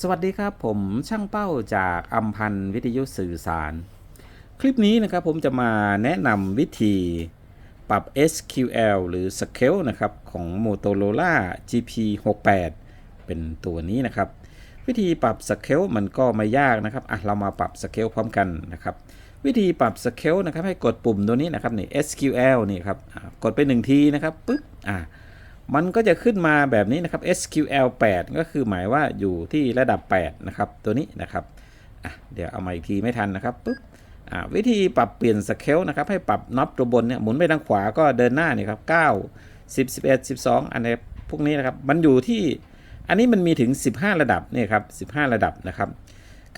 สวัสดีครับผมช่างเป้าจากอัมพันธ์วิทยุสื่อสาร คลิปนี้นะครับผมจะมาแนะนำวิธีปรับ SQL หรือ Scale นะครับของ Motorola GP68 เป็นตัวนี้นะครับ วิธีปรับ Scale มันก็ไม่ยากนะครับอะเรามาปรับ Scale พร้อมกันนะครับ วิธีปรับ Scale นะครับให้กดปุ่มตัวนี้นะครับนี่ SQL นี่ครับกดไปหนึ่งทีนะครับปึ๊บอะ มันก็จะขึ้นมาแบบนี้นะครับ SQL 8 ก็คือหมายว่าอยู่ที่ระดับ 8 นะครับ ตัวนี้นะครับเดี๋ยวเอามาอีกทีไม่ทันนะครับปุ๊บวิธีปรับเปลี่ยนสเกลนะครับ ให้ปรับน็อตตัวบนเนี่ยหมุนไปทางขวาก็เดินหน้านี่ครับ 9 10 11 12 อันนี้พวกนี้นะครับ มันอยู่ที่อันนี้มันมีถึง 15 ระดับเนี่ยครับ15 ระดับนะครับ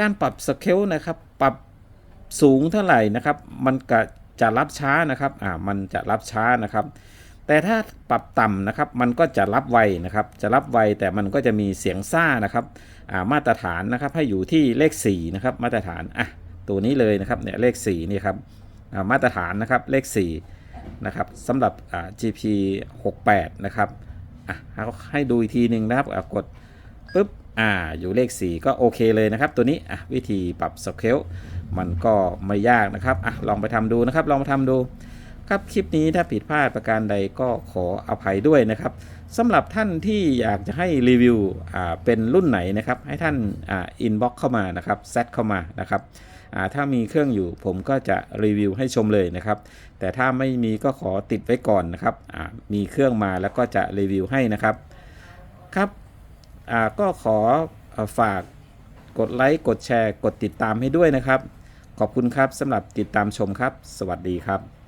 การปรับสเกลนะครับ ปรับสูงเท่าไหร่นะครับ มันก็จะรับช้านะครับ อ่า มันจะรับช้านะครับ แต่ถ้าปรับต่ำนะครับมันก็จะรับไวนะครับจะรับไวแต่มันก็จะมีเสียงซ่านะครับามาตรฐานนะครับให้อยู่ที่เลข4นะครับมาตรฐานอะตัวนี้เลยนะครับเนี่ยเลข4นี่ครับามาตรฐานนะครับเลข4นะครับสำหรับ GP 68นะครับอะเอาให้ดูอีกทีหนึ่งนะครับกดปุ๊บอ่าอยู่เลข 4 ก็โอเคเลยนะครับ ตัวนี้อะวิธีปรับสเกลมันก็ไม่ยากนะครับอะลองไปทำดูนะครับลองไปทำดู ครับคลิปนี้ถ้าผิดพลาดประการใดก็ขออภัยด้วยนะครับสำหรับท่านที่อยากจะให้รีวิวเป็นรุ่นไหนนะครับ ให้ท่านอินบ็อกเข้ามานะครับแซดเข้ามานะครับถ้ามีเครื่องอยู่ผมก็จะรีวิวให้ชมเลยนะครับ แต่ถ้าไม่มีก็ขอติดไว้ก่อนนะครับมีเครื่องมาแล้วก็จะรีวิวให้นะครับครับก็ขออฝากกดไลค์กดแชร์ กดติดตามให้ด้วยนะครับ ขอบคุณครับสำหรับติดตามชมครับ สวัสดีครับ